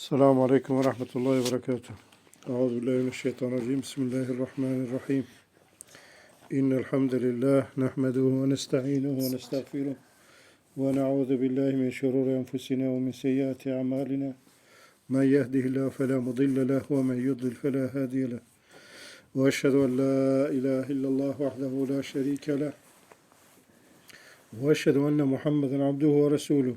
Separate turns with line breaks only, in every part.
Selamun Aleyküm ve Rahmetullahi ve Berekatuhu. Euzubillahimineşşeytanirracim. Bismillahirrahmanirrahim. İnnel hamdelillah nehmeduhu ve nestainuhu ve nestağfiruh. Ve na'udhu billahi min şururi enfusina ve min seyyiati amalina. Men yehdihillahu fela mudille leh ve men yudlil fela hadiye leh. Ve eşhedü en la ilahe illallah vahdehu la şerike leh. Ve eşhedü enne Muhammeden abduhu ve resuluhu.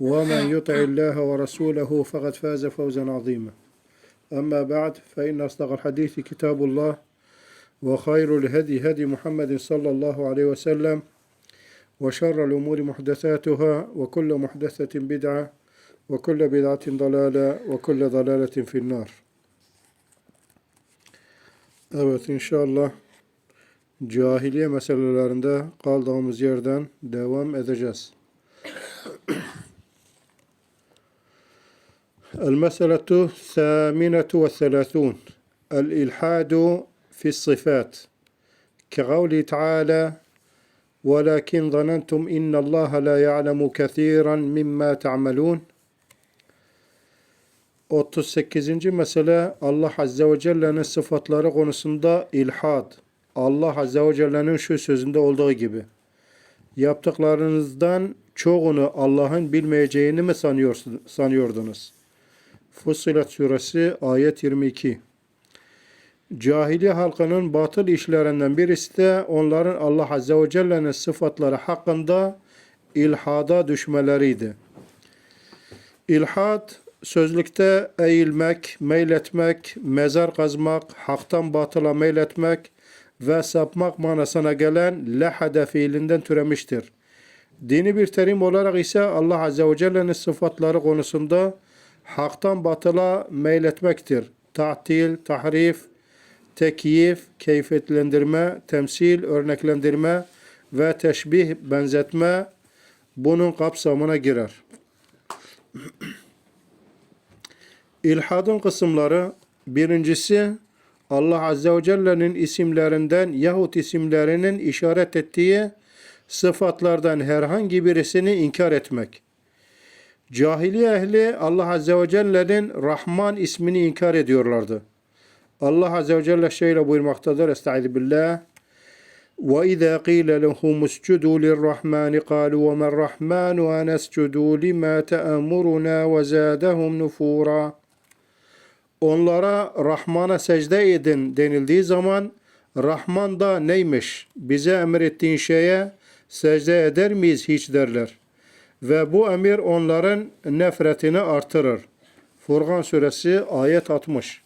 ومن يطع الله ورسوله فقد فاز فوزا عظيما أما بعد فإن أصدق الحديث كتاب الله وخير الهدي هدي محمد صلى الله عليه وسلم وشر الأمور محدثاتها وكل محدثة بدعة وكل بدعة ضلالة وكل ضلالة في النار Evet inşallah cahiliye meselelerinde kaldığımız yerden devam edeceğiz. المسألة الثامنة والثلاثون الإلحاد في الصفات كقوله تعالى ولكن ظننتم إن الله لا يعلم كثيرا مما تعملون 38. mesele Allah Azze ve Celle'nin sıfatları konusunda ilhad. Allah Azze ve Celle'nin şu sözünde olduğu gibi. Yaptıklarınızdan çoğunu Allah'ın bilmeyeceğini mi sanıyorsun- sanıyordunuz? Fussilet suresi ayet 22. Cahiliye halkının batıl işlerinden birisi de onların Allah Azze ve Celle'nin sıfatları hakkında ilhada düşmeleriydi. İlhad sözlükte eğilmek, meyletmek, mezar kazmak, haktan batıla meyletmek ve sapmak manasına gelen lehade fiilinden türemiştir. Dini bir terim olarak ise Allah Azze ve Celle'nin sıfatları konusunda haktan batıla meyletmektir. Ta'til, tahrif, tekyif, keyfiyetlendirme, temsil, örneklendirme ve teşbih, benzetme bunun kapsamına girer. İlhadın kısımları birincisi Allah Azze ve Celle'nin isimlerinden yahut isimlerinin işaret ettiği sıfatlardan herhangi birisini inkar etmek. Cahiliye ehli Allah Azze ve Celle'nin Rahman ismini inkar ediyorlardı. Allah Azze ve Celle şöyle buyurmaktadır. Estaizu billah. وَإِذَا قِيلَ لَهُمُ اسْجُدُوا لِلرَّحْمَنِ قَالُوا وَمَا الرَّحْمَنُ أَنَسْجُدُ لِمَا تَأْمُرُنَا وَزَادَهُمْ نُفُورًا Onlara Rahman'a secde edin denildiği zaman Rahman da neymiş? Bize emrettiğin şeye secde eder miyiz hiç derler. Ve bu emir onların nefretini artırır. Furkan suresi ayet 60.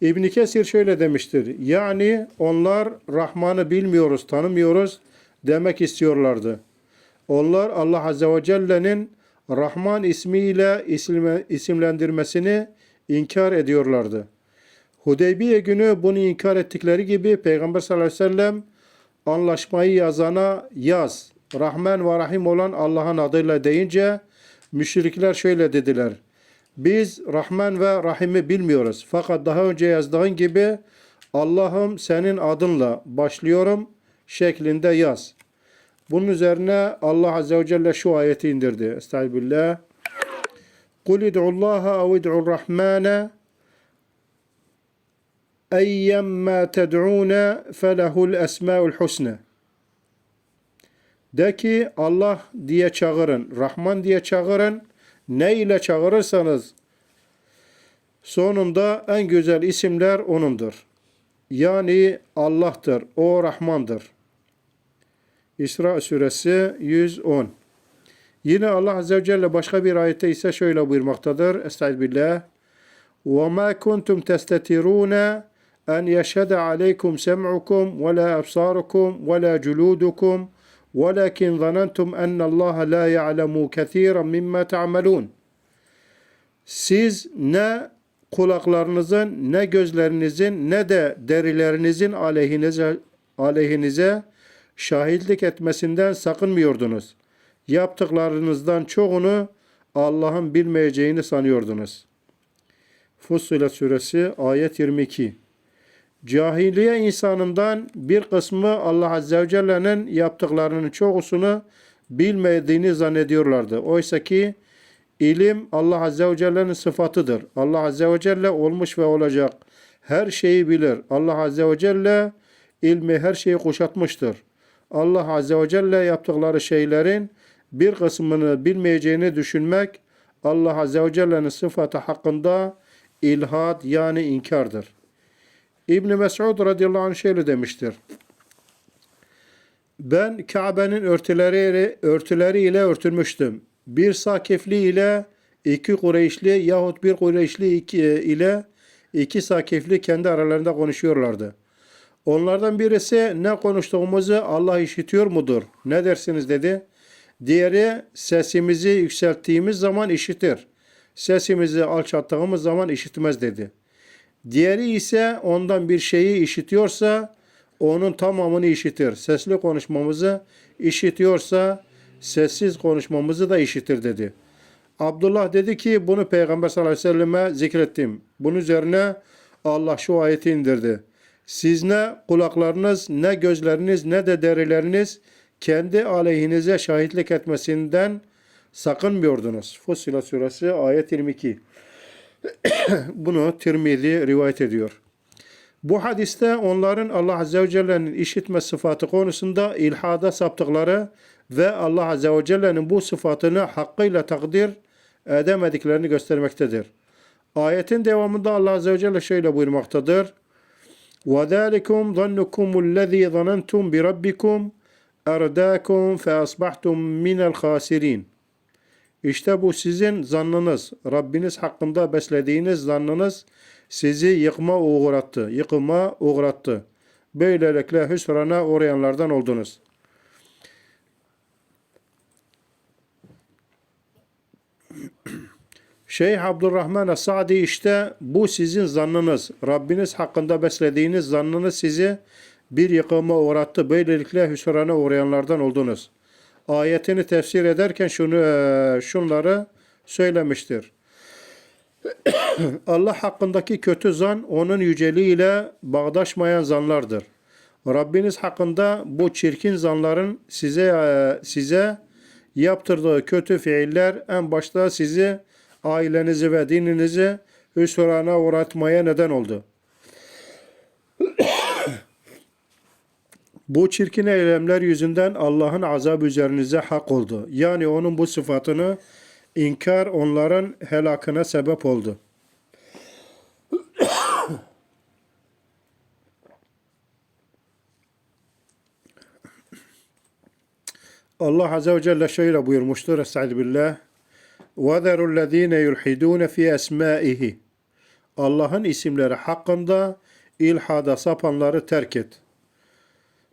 İbn Kesir şöyle demiştir. Yani onlar Rahman'ı bilmiyoruz, tanımıyoruz demek istiyorlardı. Onlar Allah Azze ve Celle'nin Rahman ismiyle isimle- isimlendirmesini inkar ediyorlardı. Hudeybiye günü bunu inkar ettikleri gibi Peygamber sallallahu aleyhi ve sellem anlaşmayı yazana yaz. Rahman ve Rahim olan Allah'ın adıyla deyince müşrikler şöyle dediler. Biz Rahman ve Rahim'i bilmiyoruz. Fakat daha önce yazdığın gibi Allah'ım senin adınla başlıyorum şeklinde yaz. Bunun üzerine Allah Azze ve Celle şu ayeti indirdi. Estağfirullah. قُلْ اِدْعُوا اللّٰهَ اَوْ اِدْعُوا الرَّحْمَانَ اَيَّمَّا تَدْعُونَ فَلَهُ الْاَسْمَاءُ الْحُسْنَى De ki Allah diye çağırın, Rahman diye çağırın. Ne ile çağırırsanız sonunda en güzel isimler O'nundur. Yani Allah'tır, O Rahmandır. İsra suresi 110. Yine Allah Azze ve Celle başka bir ayette ise şöyle buyurmaktadır. Estağfirullah. وَمَا كُنْتُمْ تَسْتَتِرُونَ أَنْ يَشْهَدَ عَلَيْكُمْ سَمْعُكُمْ وَلَا أَبْصَارُكُمْ وَلَا جُلُودُكُمْ ولكن ظننتم أن الله لا يعلم كثيرا مما تعملون Siz ne kulaklarınızın ne gözlerinizin ne de derilerinizin aleyhinize aleyhinize şahitlik etmesinden sakınmıyordunuz. Yaptıklarınızdan çoğunu Allah'ın bilmeyeceğini sanıyordunuz. Fussilet suresi ayet 22. Cahiliye insanından bir kısmı Allah Azze ve Celle'nin yaptıklarının çoğusunu bilmediğini zannediyorlardı. Oysa ki ilim Allah Azze ve Celle'nin sıfatıdır. Allah Azze ve Celle olmuş ve olacak her şeyi bilir. Allah Azze ve Celle ilmi her şeyi kuşatmıştır. Allah Azze ve Celle yaptıkları şeylerin bir kısmını bilmeyeceğini düşünmek Allah Azze ve Celle'nin sıfatı hakkında ilhad yani inkardır. İbn Mesud radıyallahu anh şöyle demiştir. Ben Kabe'nin örtüleri, örtüleri ile örtülmüştüm. Bir Sakifli ile iki Kureyşli yahut bir Kureyşli iki, ile iki Sakifli kendi aralarında konuşuyorlardı. Onlardan birisi ne konuştuğumuzu Allah işitiyor mudur? Ne dersiniz dedi. Diğeri sesimizi yükselttiğimiz zaman işitir. Sesimizi alçalttığımız zaman işitmez dedi. Diğeri ise ondan bir şeyi işitiyorsa onun tamamını işitir. Sesli konuşmamızı işitiyorsa sessiz konuşmamızı da işitir dedi. Abdullah dedi ki bunu Peygamber sallallahu aleyhi ve selleme zikrettim. Bunun üzerine Allah şu ayeti indirdi. Siz ne kulaklarınız ne gözleriniz ne de derileriniz kendi aleyhinize şahitlik etmesinden sakınmıyordunuz. Fussilet suresi ayet 22. Bunu Tirmizi rivayet ediyor. Bu hadiste onların Allah Azze ve Celle'nin işitme sıfatı konusunda ilhada saptıkları ve Allah Azze ve Celle'nin bu sıfatını hakkıyla takdir edemediklerini göstermektedir. Ayetin devamında Allah Azze ve Celle şöyle buyurmaktadır. وَذَٰلِكُمْ ظَنُّكُمُ الَّذ۪ي ظَنَنْتُمْ بِرَبِّكُمْ اَرْدَاكُمْ فَأَصْبَحْتُمْ مِنَ الْخَاسِرِينَ işte bu sizin zannınız, Rabbiniz hakkında beslediğiniz zannınız sizi yıkma uğrattı, yıkıma uğrattı. Böylelikle hüsrana uğrayanlardan oldunuz. Şeyh Abdurrahman Sa'di işte bu sizin zannınız, Rabbiniz hakkında beslediğiniz zannınız sizi bir yıkıma uğrattı. Böylelikle hüsrana uğrayanlardan oldunuz. Ayetini tefsir ederken şunu eee, şunları söylemiştir. Allah hakkındaki kötü zan onun yüceliğiyle bağdaşmayan zanlardır. Rabbiniz hakkında bu çirkin zanların size eee, size yaptırdığı kötü fiiller en başta sizi ailenizi ve dininizi hüsrana uğratmaya neden oldu. Bu çirkin eylemler yüzünden Allah'ın azabı üzerinize hak oldu. Yani onun bu sıfatını inkar onların helakına sebep oldu. Allah Azze ve Celle şöyle buyurmuştur. Estaizu billah. وَذَرُوا الَّذ۪ينَ يُلْحِدُونَ فِي أَسْمَائِهِ Allah'ın isimleri hakkında ilhada sapanları terk et.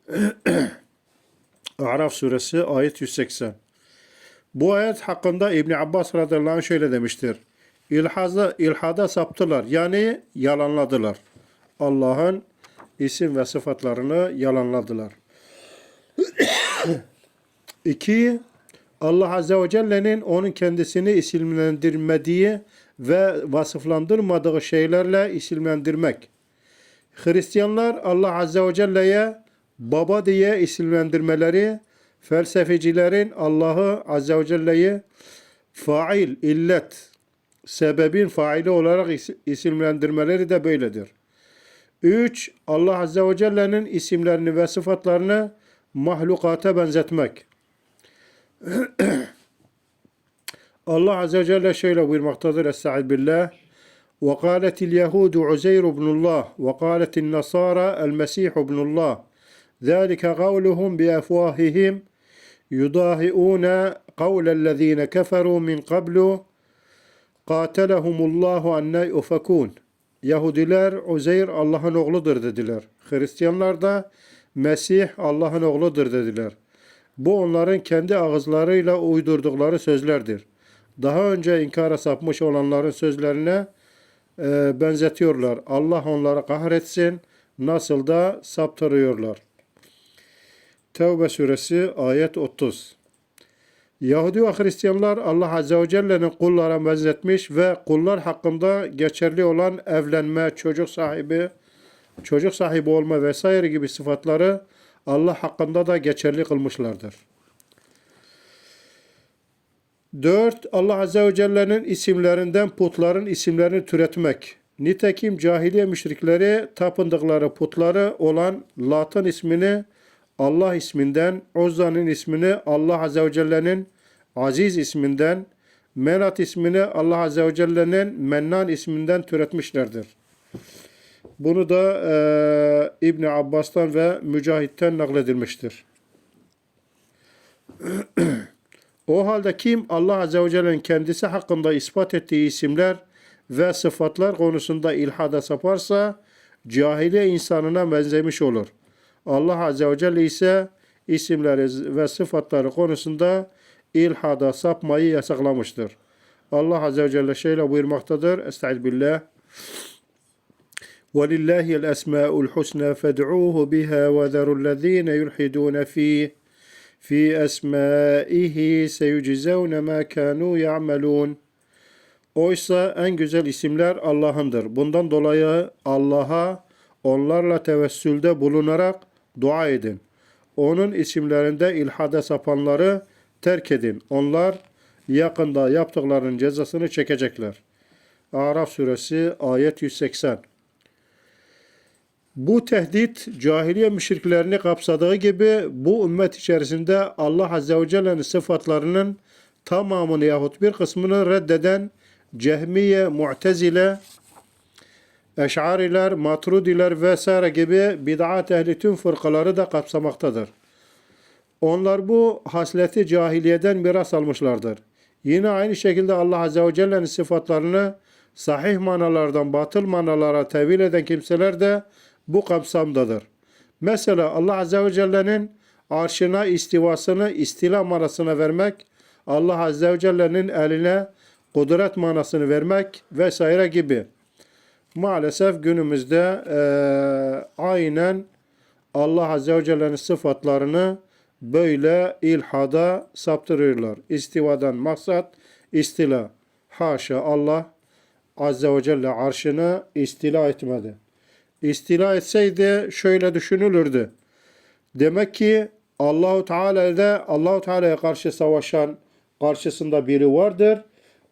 Araf suresi ayet 180. Bu ayet hakkında İbn Abbas radıyallahu anh şöyle demiştir. İlhada, ilhada saptılar yani yalanladılar. Allah'ın isim ve sıfatlarını yalanladılar. İki, Allah Azze ve Celle'nin onun kendisini isimlendirmediği ve vasıflandırmadığı şeylerle isimlendirmek. Hristiyanlar Allah Azze ve Celle'ye baba diye isimlendirmeleri, felsefecilerin Allah'ı Azze ve Celle'yi fail, illet, sebebin faili olarak is- isimlendirmeleri de böyledir. 3. Allah Azze ve Celle'nin isimlerini ve sıfatlarını mahlukata benzetmek. Allah Azze ve Celle şöyle buyurmaktadır. Estaiz billah. وقالت اليهود عزير بن الله وقالت النصارى المسيح ابن الله ذلك قولهم بأفواههم يضاهئون قول الذين كفروا من قبل قاتلهم الله أن يؤفكون Yahudiler Uzeyr Allah'ın oğludur dediler. Hristiyanlar da Mesih Allah'ın oğludur dediler. Bu onların kendi ağızlarıyla uydurdukları sözlerdir. daha önce inkara sapmış olanların sözlerine e, benzetiyorlar. Allah onları kahretsin. Nasıl da saptırıyorlar. Tevbe suresi ayet 30. Yahudi ve Hristiyanlar Allah Azze ve Celle'nin kullara benzetmiş ve kullar hakkında geçerli olan evlenme, çocuk sahibi, çocuk sahibi olma vesaire gibi sıfatları Allah hakkında da geçerli kılmışlardır. 4. Allah Azze ve Celle'nin isimlerinden putların isimlerini türetmek. Nitekim cahiliye müşrikleri tapındıkları putları olan Lat'ın ismini Allah isminden, Uzza'nın ismini Allah Azze ve Celle'nin Aziz isminden, Menat ismini Allah Azze ve Celle'nin Mennan isminden türetmişlerdir. Bunu da e, İbni Abbas'tan ve Mücahit'ten nakledilmiştir. O halde kim Allah Azze ve Celle'nin kendisi hakkında ispat ettiği isimler ve sıfatlar konusunda ilhada saparsa cahiliye insanına benzemiş olur. Allah Azze ve Celle ise isimleri ve sıfatları konusunda ilhada sapmayı yasaklamıştır. Allah Azze ve Celle şöyle buyurmaktadır. Estaizu billah. وَلِلَّهِ الْأَسْمَاءُ الْحُسْنَى فَادْعُوهُ بِهَا وَذَرُوا الَّذ۪ينَ يُلْحِدُونَ ف۪يهِ في أسمائه سيجزون ما كانوا يعملون Oysa en güzel isimler Allah'ındır. Bundan dolayı Allah'a onlarla tevessülde bulunarak dua edin. Onun isimlerinde ilhada sapanları terk edin. Onlar yakında yaptıklarının cezasını çekecekler. Araf suresi ayet 180 bu tehdit cahiliye müşriklerini kapsadığı gibi bu ümmet içerisinde Allah Azze ve Celle'nin sıfatlarının tamamını yahut bir kısmını reddeden Cehmiye, Mu'tezile, Eş'ariler, Matrudiler vesaire gibi bid'at ehli tüm fırkaları da kapsamaktadır. Onlar bu hasleti cahiliyeden miras almışlardır. Yine aynı şekilde Allah Azze ve Celle'nin sıfatlarını sahih manalardan batıl manalara tevil eden kimseler de bu kapsamdadır. Mesela Allah Azze ve Celle'nin arşına istivasını istila manasına vermek, Allah Azze ve Celle'nin eline kudret manasını vermek vesaire gibi. Maalesef günümüzde eee, aynen Allah Azze ve Celle'nin sıfatlarını böyle ilhada saptırıyorlar. İstivadan maksat istila. Haşa Allah Azze ve Celle arşını istila etmedi istila etseydi şöyle düşünülürdü. Demek ki Allahu Teala'da Allahu Teala'ya karşı savaşan karşısında biri vardır.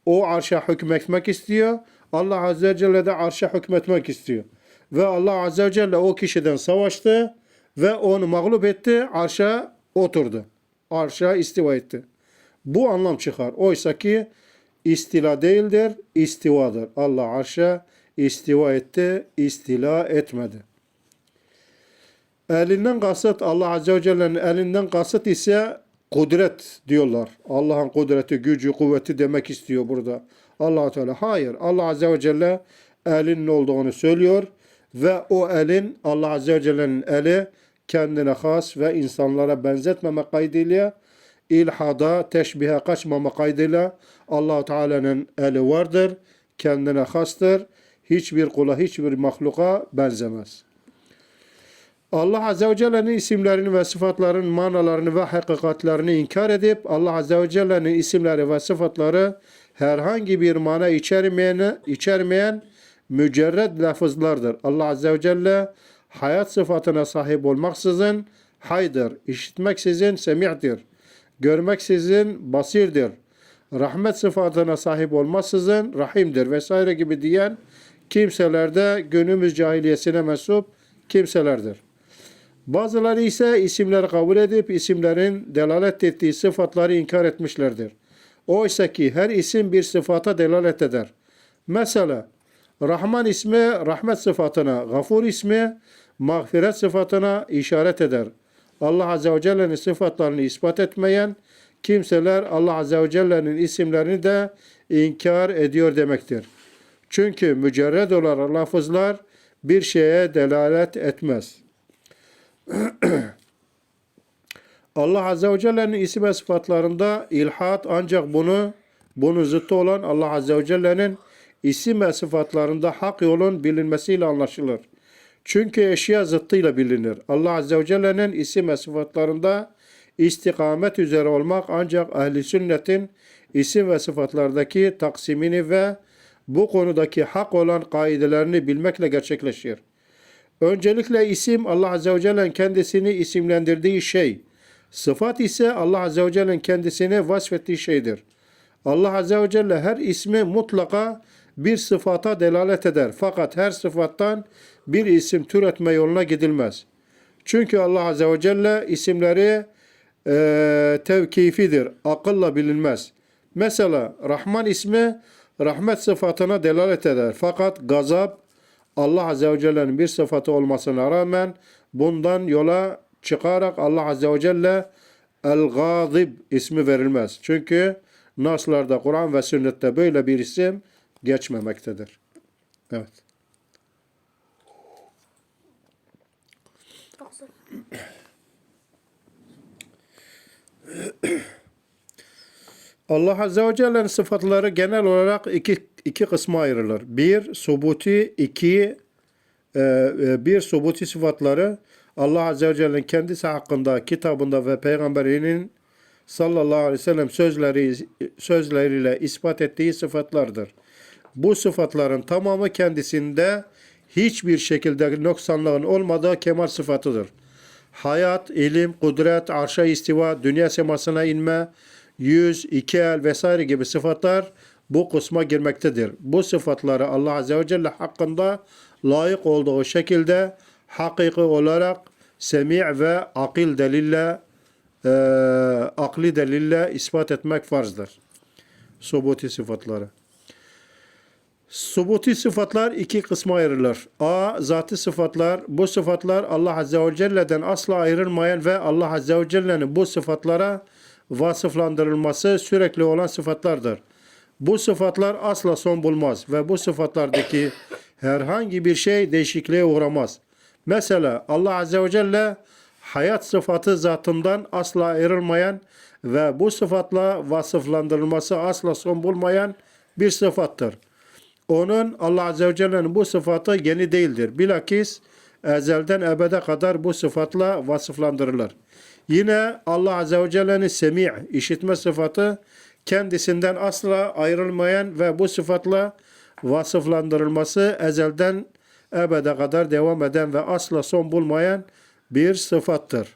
O arşa hükmetmek istiyor. Allah Azze ve Celle de arşa hükmetmek istiyor. Ve Allah Azze ve Celle o kişiden savaştı ve onu mağlup etti. Arşa oturdu. Arşa istiva etti. Bu anlam çıkar. Oysa ki istila değildir, istivadır. Allah arşa istiva etti, istila etmedi. Elinden kasıt Allah Azze ve Celle'nin elinden kasıt ise kudret diyorlar. Allah'ın kudreti, gücü, kuvveti demek istiyor burada. Allah Teala hayır. Allah Azze ve Celle elin ne olduğunu söylüyor ve o elin Allah Azze ve Celle'nin eli kendine has ve insanlara benzetmeme kaydıyla ilhada, teşbihe kaçmama kaydıyla allah Teala'nın eli vardır, kendine hastır hiçbir kula, hiçbir mahluka benzemez. Allah Azze ve Celle'nin isimlerini ve sıfatların manalarını ve hakikatlerini inkar edip Allah Azze ve Celle'nin isimleri ve sıfatları herhangi bir mana içermeyen, içermeyen mücerred lafızlardır. Allah Azze ve Celle hayat sıfatına sahip olmaksızın haydır, işitmeksizin semi'dir, görmeksizin basirdir, rahmet sıfatına sahip olmaksızın rahimdir vesaire gibi diyen kimseler de günümüz cahiliyesine mensup kimselerdir. Bazıları ise isimleri kabul edip isimlerin delalet ettiği sıfatları inkar etmişlerdir. Oysa ki her isim bir sıfata delalet eder. Mesela Rahman ismi rahmet sıfatına, Gafur ismi mağfiret sıfatına işaret eder. Allah Azze ve Celle'nin sıfatlarını ispat etmeyen kimseler Allah Azze ve Celle'nin isimlerini de inkar ediyor demektir. Çünkü mücerred olarak lafızlar bir şeye delalet etmez. Allah Azze ve Celle'nin isim ve sıfatlarında ilhat ancak bunu Bunun zıttı olan Allah Azze ve Celle'nin isim ve sıfatlarında hak yolun bilinmesiyle anlaşılır. Çünkü eşya zıttıyla bilinir. Allah Azze ve Celle'nin isim ve sıfatlarında istikamet üzere olmak ancak ehli sünnetin isim ve sıfatlardaki taksimini ve bu konudaki hak olan kaidelerini bilmekle gerçekleşir. Öncelikle isim Allah Azze ve Celle'nin kendisini isimlendirdiği şey. Sıfat ise Allah Azze ve Celle'nin kendisini vasfettiği şeydir. Allah Azze ve Celle her ismi mutlaka bir sıfata delalet eder. Fakat her sıfattan bir isim türetme yoluna gidilmez. Çünkü Allah Azze ve Celle isimleri e, tevkifidir. Akılla bilinmez. Mesela Rahman ismi rahmet sıfatına delalet eder. Fakat gazap Allah Azze ve Celle'nin bir sıfatı olmasına rağmen bundan yola çıkarak Allah Azze ve Celle El-Gazib ismi verilmez. Çünkü Naslarda, Kur'an ve sünnette böyle bir isim geçmemektedir. Evet. Allah Azze ve Celle'nin sıfatları genel olarak iki, iki kısma ayrılır. Bir, subuti, iki, e, e, bir subuti sıfatları Allah Azze ve Celle'nin kendisi hakkında kitabında ve peygamberinin sallallahu aleyhi ve sellem sözleri, sözleriyle ispat ettiği sıfatlardır. Bu sıfatların tamamı kendisinde hiçbir şekilde noksanlığın olmadığı kemal sıfatıdır. Hayat, ilim, kudret, arşa istiva, dünya semasına inme, yüz, iki el vesaire gibi sıfatlar bu kısma girmektedir. Bu sıfatları Allah Azze ve Celle hakkında layık olduğu şekilde hakiki olarak semi' ve akil delille e, akli delille ispat etmek farzdır. Subuti sıfatları. Subuti sıfatlar iki kısma ayrılır. A. Zatı sıfatlar. Bu sıfatlar Allah Azze ve Celle'den asla ayrılmayan ve Allah Azze ve Celle'nin bu sıfatlara vasıflandırılması sürekli olan sıfatlardır. Bu sıfatlar asla son bulmaz ve bu sıfatlardaki herhangi bir şey değişikliğe uğramaz. Mesela Allah Azze ve Celle hayat sıfatı zatından asla ayrılmayan ve bu sıfatla vasıflandırılması asla son bulmayan bir sıfattır. Onun Allah Azze ve Celle'nin bu sıfatı yeni değildir. Bilakis ezelden ebede kadar bu sıfatla vasıflandırılır. Yine Allah Azze ve Celle'nin semi' işitme sıfatı kendisinden asla ayrılmayan ve bu sıfatla vasıflandırılması ezelden ebede kadar devam eden ve asla son bulmayan bir sıfattır.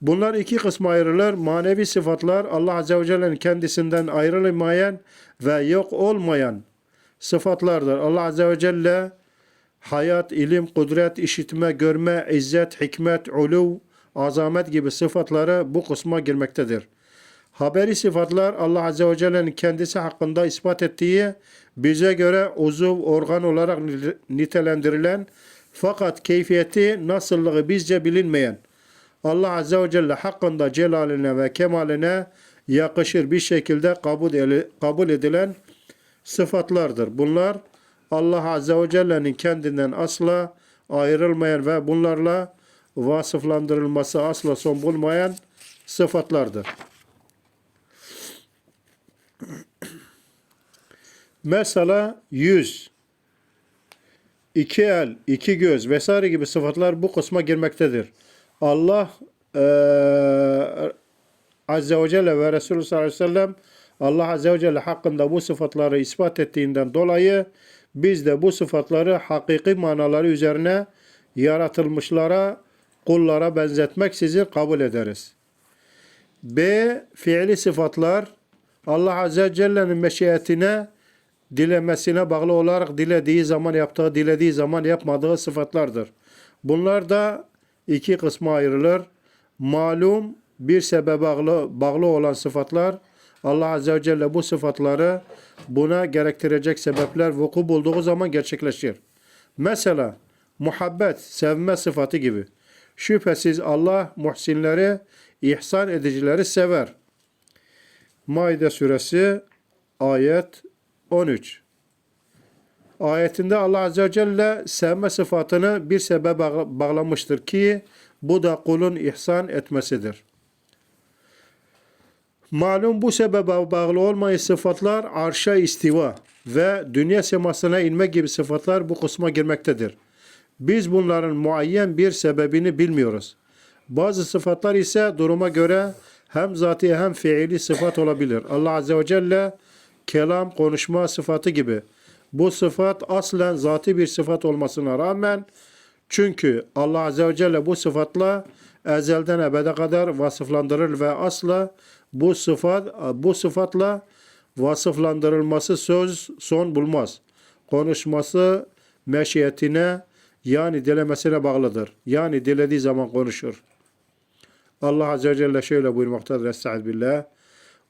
Bunlar iki kısma ayrılır. Manevi sıfatlar Allah Azze ve Celle'nin kendisinden ayrılmayan ve yok olmayan sıfatlardır. Allah Azze ve Celle hayat, ilim, kudret, işitme, görme, izzet, hikmet, uluv, azamet gibi sıfatları bu kısma girmektedir. Haberi sıfatlar Allah Azze ve Celle'nin kendisi hakkında ispat ettiği bize göre uzuv, organ olarak nitelendirilen fakat keyfiyeti nasıllığı bizce bilinmeyen Allah Azze ve Celle hakkında celaline ve kemaline yakışır bir şekilde kabul, edilen sıfatlardır. Bunlar Allah Azze ve Celle'nin kendinden asla ayrılmayan ve bunlarla vasıflandırılması asla son bulmayan sıfatlardır. Mesela yüz, iki el, iki göz vesaire gibi sıfatlar bu kısma girmektedir. Allah eee Azze ve Celle ve Resulü sallallahu aleyhi ve sellem Allah Azze ve Celle hakkında bu sıfatları ispat ettiğinden dolayı biz de bu sıfatları hakiki manaları üzerine yaratılmışlara, kullara benzetmek sizi kabul ederiz. B. Fiili sıfatlar Allah Azze ve Celle'nin meşiyetine, dilemesine bağlı olarak dilediği zaman yaptığı, dilediği zaman yapmadığı sıfatlardır. Bunlar da iki kısma ayrılır. Malum bir sebebe bağlı, bağlı olan sıfatlar Allah Azze ve Celle bu sıfatları buna gerektirecek sebepler vuku bulduğu zaman gerçekleşir. Mesela muhabbet, sevme sıfatı gibi. Şüphesiz Allah muhsinleri, ihsan edicileri sever. Maide suresi ayet 13. Ayetinde Allah Azze ve Celle sevme sıfatını bir sebebe bağ- bağlamıştır ki bu da kulun ihsan etmesidir. Malum bu sebebe bağlı olmayan sıfatlar arşa istiva ve dünya semasına inme gibi sıfatlar bu kısma girmektedir. Biz bunların muayyen bir sebebini bilmiyoruz. Bazı sıfatlar ise duruma göre hem zati hem fiili sıfat olabilir. Allah Azze ve Celle kelam, konuşma sıfatı gibi. Bu sıfat aslen zati bir sıfat olmasına rağmen çünkü Allah Azze ve Celle bu sıfatla ezelden ebede kadar vasıflandırır ve asla bu sıfat bu sıfatla vasıflandırılması söz son bulmaz. Konuşması meşiyetine yani dilemesine bağlıdır. Yani dilediği zaman konuşur. Allah Azze ve Celle şöyle buyurmaktadır. Estaizu billah.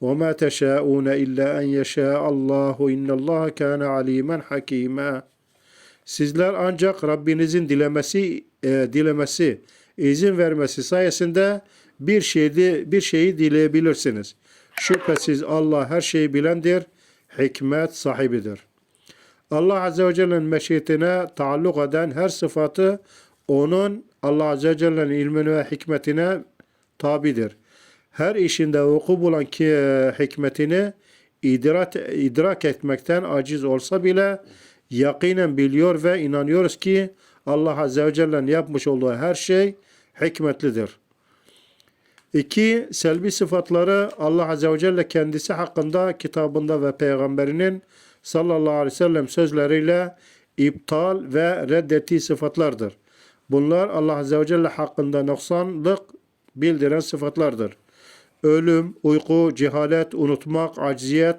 وَمَا تَشَاءُونَ إِلَّا أَنْ يَشَاءَ اللّٰهُ اِنَّ اللّٰهَ كَانَ عَلِيمًا حَكِيمًا Sizler ancak Rabbinizin dilemesi, e, dilemesi, izin vermesi sayesinde bir şeydi, bir şeyi dileyebilirsiniz. Şüphesiz Allah her şeyi bilendir, hikmet sahibidir. Allah Azze ve Celle'nin meşiyetine taalluk eden her sıfatı onun Allah Azze ve Celle'nin ilmine ve hikmetine tabidir. Her işinde vuku bulan ki hikmetini idrak, idrak etmekten aciz olsa bile yakinen biliyor ve inanıyoruz ki Allah Azze ve Celle'nin yapmış olduğu her şey hikmetlidir. İki, selbi sıfatları Allah Azze ve Celle kendisi hakkında kitabında ve peygamberinin sallallahu aleyhi ve sellem sözleriyle iptal ve reddettiği sıfatlardır. Bunlar Allah Azze ve Celle hakkında noksanlık bildiren sıfatlardır Ölüm, uyku, cehalet, unutmak, acziyet,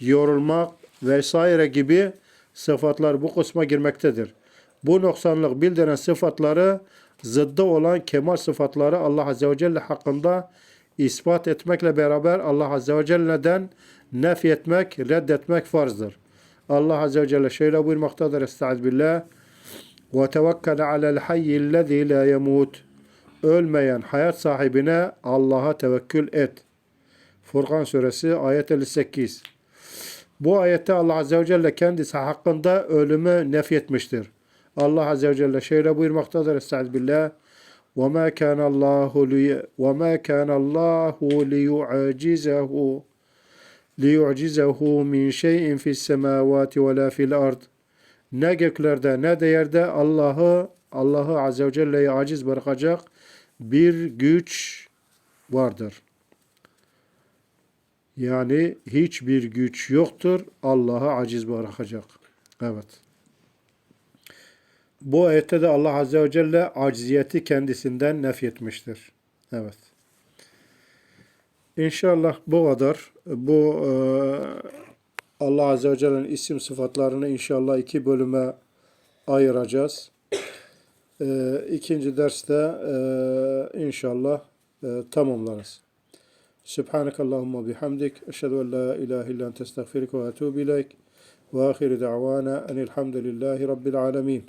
yorulmak vesaire gibi sıfatlar bu kısma girmektedir. Bu noksanlık bildiren sıfatları zıddı olan kemal sıfatları Allah Azze ve Celle hakkında ispat etmekle beraber Allah Azze ve Celle'den nef etmek, reddetmek farzdır. Allah Azze ve Celle şöyle buyurmaktadır. Estaizu billah. وَتَوَكَّلَ عَلَى الْحَيِّ الَّذ۪ي لَا يَمُوتُ Ölmeyen hayat sahibine Allah'a tevekkül et. Furkan suresi ayet 58. Bu ayette Allah Azze ve Celle kendisi hakkında ölümü nefyetmiştir. Allah Azze ve Celle şöyle buyurmaktadır. Estaizu billah. وَمَا كَانَ اللّٰهُ لِي وَمَا كَانَ اللّٰهُ لِيُعَجِزَهُ لِيُعْجِزَهُ مِنْ شَيْءٍ فِي السَّمَاوَاتِ وَلَا فِي الْأَرْضِ Ne göklerde ne de yerde Allah'ı Allah'ı Azze ve Celle'yi aciz bırakacak bir güç vardır. Yani hiçbir güç yoktur Allah'ı aciz bırakacak. Evet. Bu ayette de Allah Azze ve Celle acziyeti kendisinden nefyetmiştir. Evet. İnşallah bu kadar. Bu e, Allah Azze ve Celle'nin isim sıfatlarını inşallah iki bölüme ayıracağız. E, ikinci derste e, inşallah e, tamamlarız. Subhaneke Allahumma bihamdik. Eşhedü en la ilahe illa ente estağfiruke ve etûbü ileyk. Ve ahiru da'vana enilhamdülillahi rabbil alemin.